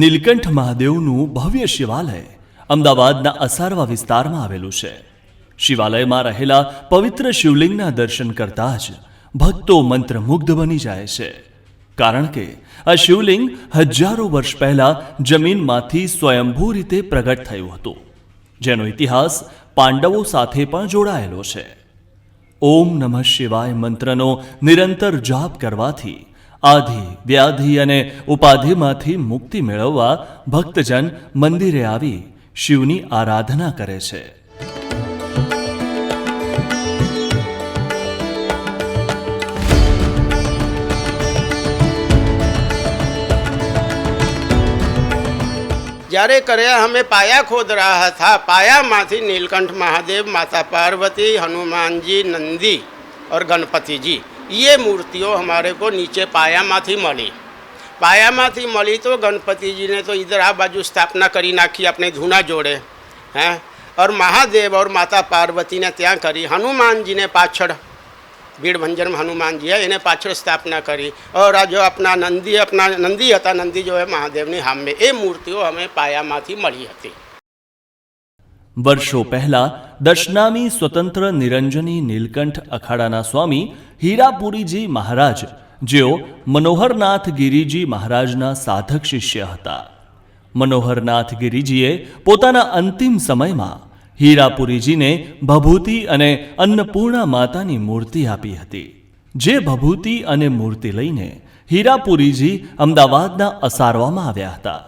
નીલકંઠ મહાદેવનું ભવ્ય શિવાલય અમદાવાદના અસારવા વિસ્તારમાં આવેલું છે. શિવાલયમાં રહેલા પવિત્ર શિવલિંગના દર્શન કરતા જ ભક્તો મંત્રમુગ્ધ બની જાય છે. કારણ કે આ શિવલિંગ હજારો વર્ષ પહેલા જમીનમાંથી સ્વયંભૂ રીતે પ્રગટ થયું હતું. જેનો ઇતિહાસ પાંડવો સાથે પણ જોડાયેલો છે. ઓમ નમઃ શિવાય મંત્રનો નિરંતર જાપ કરવાથી આધિ, વ્યાધિ અને ઉપાધિમાંથી મુક્તિ મેળવવા ભક્તજન મંદિરે આવી શિવની આરાધના કરે છે. જ્યારે કર્યા અમે પાયા ખોદરા હતા, પાયામાંથી નીલકંઠ મહાદેવ, માતા પાર્વતી, હનુમાનજી, નંદી ઓર ગણપતિજી. એ મૂર્તિઓ અમારે को नीचे पायाમાંથી મળી પાયામાંથી મળી તો ગણપતિજીને તો ઈધર આ બાજુ સ્થાપના કરી નાખી આપણે ધૂના જોડે હે ઓર મહાદેવ ઓર માતા પાર્વતીને ત્યાં કરી હનુમાનજીને પાછળ ભીડભંજનમાં હનુમાનજી એને પાછળ સ્થાપના કરી ઓર આ જો આપણા નંદી આપના નંદી હતા નંદી જો એ મહાદેવની હામે એ મૂર્તિઓ અમે પાયામાંથી મળી હતી વર્ષો પહેલા દશનામી સ્વતંત્ર નિરંજની નીલકંઠ અખાડાના સ્વામી હીરાપુરીજી મહારાજ, જેઓ મનોહરનાથ ગિરિજી મહારાજના સાધક શિષ્ય હતા. મનોહરનાથ ગિરિજીએ પોતાના અંતિમ સમયમાં હીરાપુરીજીને ભભૂતિ અને અન્નપૂર્ણા માતાની મૂર્તિ આપી હતી. જે ભભૂતિ અને મૂર્તિ લઈને હીરાપુરીજી અમદાવાદના અસારવામાં આવ્યા હતા.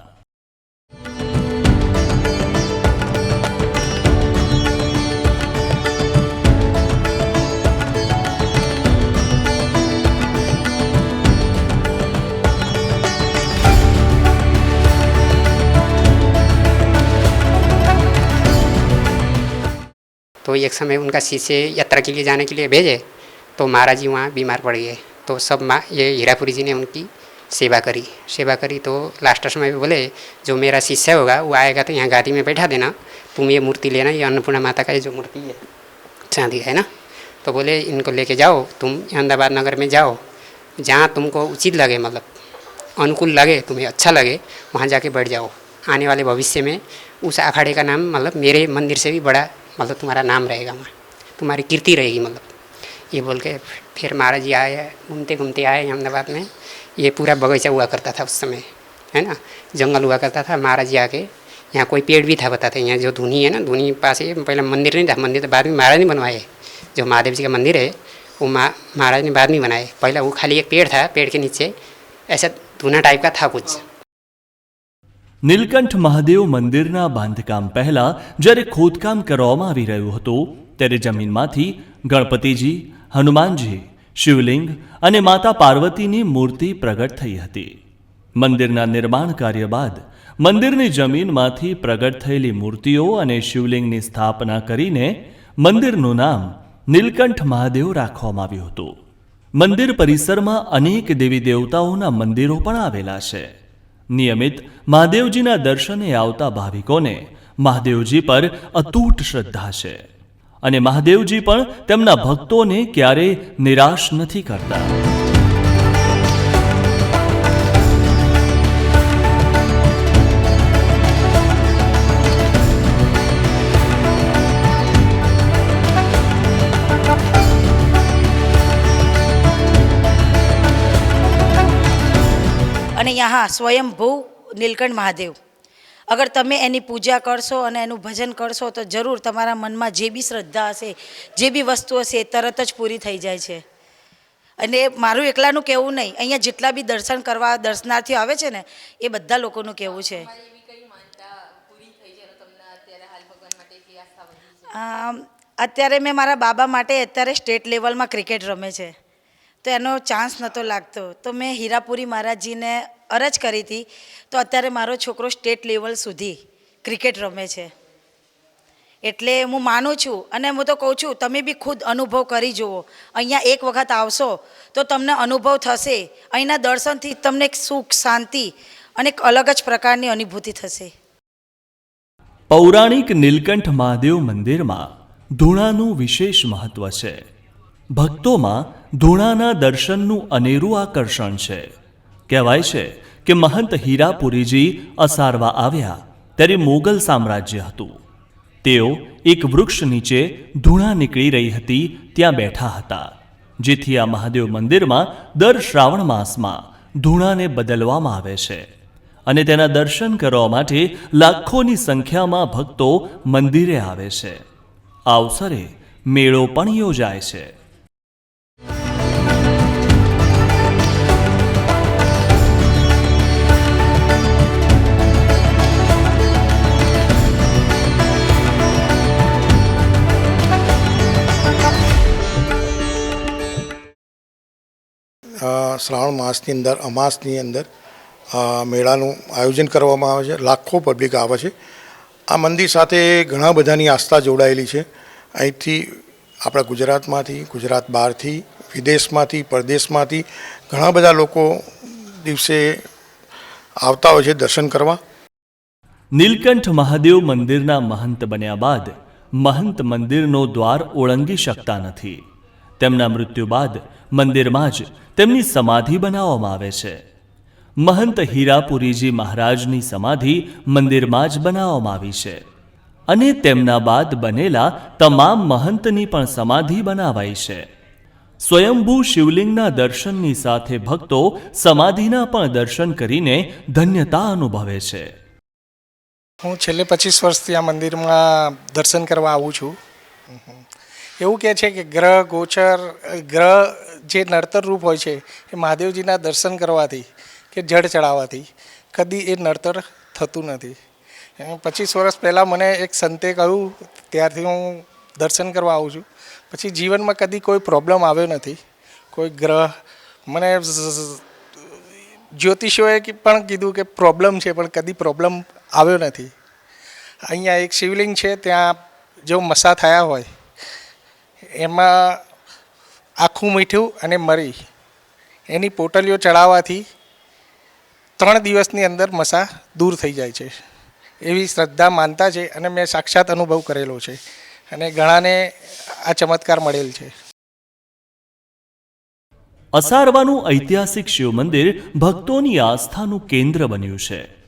तो एक समय उनका शिष्य यात्रा के लिए जाने के लिए भेजे तो महाराज जी वहाँ बीमार पड़ गए। तो सब माँ, ये हीरापुरी जी ने उनकी सेवा करी। सेवा करी तो लास्ट समय में बोले, जो मेरा शिष्य होगा, वो आएगा तो यहाँ गादी में बैठा देना। तुम ये मूर्ति लेना, ये अन्नपूर्णा माता का ये जो मूर्ति है, चांदी है ना? तो बोले, इनको लेके जाओ, तुम अहमदाबाद नगर में जाओ। जहाँ तुमको उचित लगे मतलब अनुकूल लगे, तुम्हें अच्छा लगे, वहाँ जाके बैठ जाओ। आने वाले भविष्य में उस अखाड़े का नाम मतलब मेरे मंदिर से भी बड़ा मतलब तुम्हारा नाम रहेगा वहाँ। तुम्हारी कीर्ति रहेगी मतलब। ये बोल के फिर महाराज जी आए, घूमते घूमते आए अहमदाबाद में। ये पूरा बगीचा हुआ करता था उस समय, है ना? जंगल हुआ करता था महाराज जी आके। यहाँ कोई पेड़ भी था, बताते यहाँ जो धुनी है ना, धुनी पास ही पहले मंदिर नहीं था, मंदिर तो बाद में महाराज ने बनवाए। जो महादेव जी का मंदिर है, वो महाराज ने बाद में बनाए। पहला वो खाली एक पेड़ था, पेड़ के नीचे। ऐसा धुना टाइप का था कुछ। નીલકંઠ મહાદેવ મંદિરના બાંધકામ પહેલા જ્યારે ખોદકામ કરવામાં આવી રહ્યું હતું, ત્યારે જમીનમાંથી ગણપતિજી, હનુમાનજી, શિવલિંગ અને માતા પાર્વતીની મૂર્તિ પ્રગટ થઈ હતી. મંદિરના નિર્માણ કાર્ય બાદ મંદિરની જમીનમાંથી પ્રગટ થયેલી મૂર્તિઓ અને શિવલિંગની સ્થાપના કરીને મંદિરનું નામ નીલકંઠ મહાદેવ રાખવામાં આવ્યું હતું. મંદિર પરિસરમાં અનેક દેવી દેવતાઓના મંદિરો પણ આવેલા છે. નિયમિત મહાદેવજીના દર્શને આવતા ભાવિકોને મહાદેવજી પર અતૂટ શ્રદ્ધા છે અને મહાદેવજી પણ તેમના ભક્તોને ક્યારેય નિરાશ નથી કરતા. અને હા સ્વયંભૂ નીલકંઠ મહાદેવ. અગર તમે એની પૂજા કરશો અને એનું ભજન કરશો તો જરૂર તમારા મનમાં જે બી શ્રદ્ધા હશે જે બી વસ્તુ હશે એ તરત જ પૂરી થઈ જાય છે. અને મારું એકલાનું કહેવું નહીં અહીંયા જેટલા બી દર્શન કરવા દર્શનાર્થીઓ આવે છે ને એ બધા લોકોનું કહેવું છે. અત્યારે મેં મારા બાબા માટે અત્યારે સ્ટેટ લેવલમાં ક્રિકેટ રમે છે. તો એનો ચાન્સ નહોતો લાગતો. તો મેં હીરાપુરી મહારાજજીને અરજ કરી હતી, તો અત્યારે મારો છોકરો સ્ટેટ લેવલ સુધી ક્રિકેટ રમે છે. એટલે હું માનું છું અને હું તો કહું છું, તમે બી ખુદ અનુભવ કરી જુઓ. અહીંયા એક વખત આવશો તો તમને અનુભવ થશે. અહીંના દર્શનથી તમને સુખ, શાંતિ અને એક અલગ જ પ્રકારની અનુભૂતિ થશે. પૌરાણિક નીલકંઠ મહાદેવ મંદિરમાં ધૂણાનું વિશેષ મહત્વ છે. ભક્તોમાં ધૂણાના દર્શનનું અનેરું આકર્ષણ છે. કહેવાય છે કે મહંત હીરાપુરીજી અસારવા આવ્યા ત્યારે મોગલ સામ્રાજ્ય હતું. તેઓ એક વૃક્ષ નીચે ધૂણા નીકળી રહી હતી, ત્યાં બેઠા હતા. જેથી આ મહાદેવ મંદિરમાં દર શ્રાવણ માસમાં ધૂણાને બદલવામાં આવે છે અને તેના દર્શન કરવા માટે લાખોની સંખ્યામાં ભક્તો મંદિરે આવે છે. આ અવસરે મેળો પણ યોજાય છે. શ્રાવણ માસની અંદર, અમાસની અંદર મેળાનું આયોજન કરવામાં આવે છે. લાખો પબ્લિક આવે છે. આ મંદિર સાથે ઘણા બધાની આસ્થા જોડાયેલી છે. અહીંથી આપણા ગુજરાતમાંથી, ગુજરાત બહારથી, વિદેશમાંથી, પરદેશમાંથી ઘણા બધા લોકો દિવસે આવતા હોય છે દર્શન કરવા. નીલકંઠ મહાદેવ મંદિરના મહંત બન્યા બાદ મહંત મંદિરનો દ્વાર ઓળંગી શકતા નથી. તેમના મૃત્યુ બાદ મંદિરમાં જ તેમની સમાધિ બનાવવામાં આવે છે. મહંત હીરાપુરીજી મહારાજની સમાધિ મંદિરમાં જ બનાવવામાં આવી છે અને તેમના બાદ બનેલા તમામ મહંતની પણ સમાધિ બનાવાઈ છે. સ્વયંભૂ શિવલિંગના દર્શનની સાથે ભક્તો સમાધિના પણ દર્શન કરીને ધન્યતા અનુભવે છે. હું છેલ્લે પચીસ વર્ષથી આ મંદિરમાં દર્શન કરવા આવું છું. એવું કહે છે કે ગ્રહ, ગોચર, ગ્રહ જે નડતર રૂપ હોય છે, એ મહાદેવજીના દર્શન કરવાથી કે જળ ચડાવવાથી કદી એ નડતર થતું નથી. પચીસ વર્ષ પહેલાં મને એક સંતે કહ્યું, ત્યારથી હું દર્શન કરવા આવું છું. પછી જીવનમાં કદી કોઈ પ્રોબ્લેમ આવ્યો નથી. કોઈ ગ્રહ, મને જ્યોતિષોએ પણ કીધું કે પ્રોબ્લેમ છે, પણ કદી પ્રોબ્લેમ આવ્યો નથી. અહીંયા એક શિવલિંગ છે, ત્યાં જો મસા થયા હોય, એમાં આખું મીઠું અને મરી. એની પોટલીઓ ચડાવવાથી ત્રણ દિવસની અંદર મસા દૂર થઈ જાય છે. એવી શ્રદ્ધા, માનતા છે અને મેં સાક્ષાત અનુભવ કરેલો છે અને ઘણાને આ ચમત્કાર મળેલ છે. અસારવાનું ઐતિહાસિક શિવ મંદિર ભક્તોની આસ્થાનું કેન્દ્ર બન્યું છે.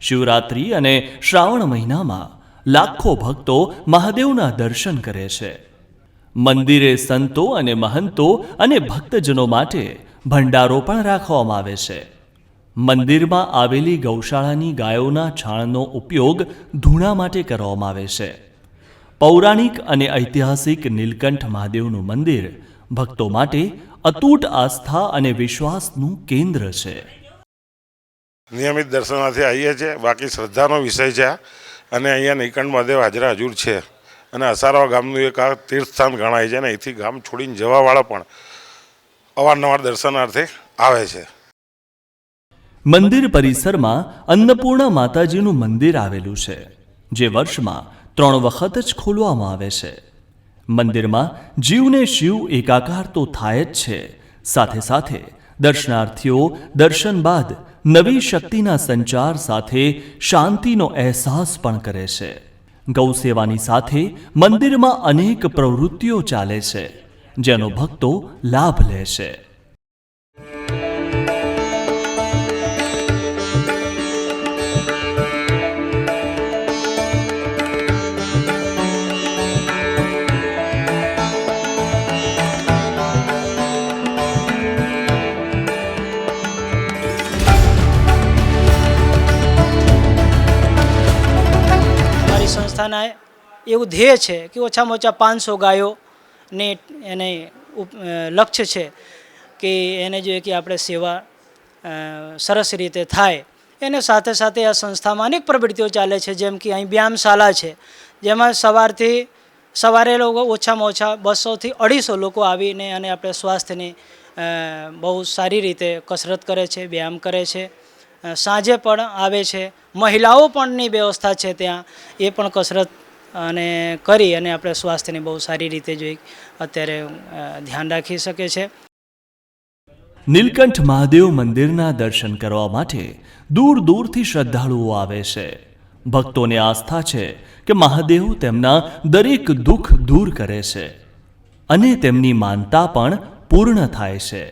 શિવરાત્રિ અને શ્રાવણ મહિનામાં લાખો ભક્તો મહાદેવના દર્શન કરે છે. મંદિરે સંતો અને મહંતો અને ભક્તજનો માટે ભંડારો પણ રાખવામાં આવે છે. મંદિરમાં આવેલી ગૌશાળાની ગાયોના છાણનો ઉપયોગ ધૂણા માટે કરવામાં આવે છે. પૌરાણિક અને ઐતિહાસિક નીલકંઠ મહાદેવનું મંદિર ભક્તો માટે અતૂટ આસ્થા અને વિશ્વાસનું કેન્દ્ર છે. નિયમિત દર્શનાર્થે આવીએ છીએ. બાકી શ્રદ્ધાનો વિષય છે અને અહીંયા નીલકંઠ મહાદેવ હાજરા હજુર છે. અને અસારવા ગામનું એક આ તીર્થસ્થાન ગણાય છે અને અહીંથી ગામ છોડીને જવાવાળા પણ અવારનવાર દર્શનાર્થે આવે છે. મંદિર પરિસરમાં અન્નપૂર્ણા માતાજીનું મંદિર આવેલું છે, જે વર્ષમાં ત્રણ વખત જ ખોલવામાં આવે છે. મંદિરમાં જીવને શિવ એકાકાર તો થાય જ છે, સાથે સાથે દર્શનાર્થીઓ દર્શન બાદ નવી શક્તિના સંચાર સાથે શાંતિનો અહેસાસ પણ કરે છે. ગૌસેવાની સાથે મંદિરમાં અનેક પ્રવૃત્તિઓ ચાલે છે જેનો ભક્તો લાભ લે છે. એવું ધ્યેય છે કે ઓછામાં ઓછા પાંચસો ગાયોને એને લક્ષ્ય છે કે એને જોઈએ કે આપણે સેવા સરસ રીતે થાય. એને સાથે સાથે આ સંસ્થામાં અનેક પ્રવૃત્તિઓ ચાલે છે, જેમ કે અહીં વ્યાયામશાળા છે, જેમાં સવારથી સવારે લોકો ઓછામાં ઓછા બસોથી અઢીસો લોકો આવીને અને આપણે સ્વાસ્થ્યની બહુ સારી રીતે કસરત કરે છે, વ્યાયામ કરે છે. સાંજે પણ આવે છે. મહિલાઓ પણની વ્યવસ્થા છે ત્યાં, એ પણ કસરત અને કરી અને આપણે સ્વાસ્થ્યને બહુ સારી રીતે જોઈ અત્યારે ધ્યાન રાખી શકે છે. નીલકંઠ મહાદેવ મંદિરના દર્શન કરવા માટે દૂર દૂરથી શ્રદ્ધાળુઓ આવે છે. ભક્તોને આસ્થા છે કે મહાદેવ તેમના દરેક દુઃખ દૂર કરે છે અને તેમની માનતા પણ પૂર્ણ થાય છે.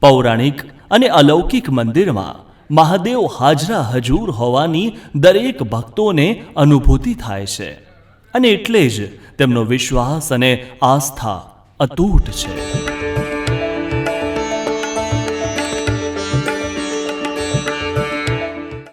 પૌરાણિક અને અલૌકિક મંદિરમાં મહાદેવ હાજરા હજૂર હોવાની દરેક ભક્તોને અનુભૂતિ થાય છે. અને એટલે જ તેમનો વિશ્વાસ અને આસ્થા અતૂટ છે.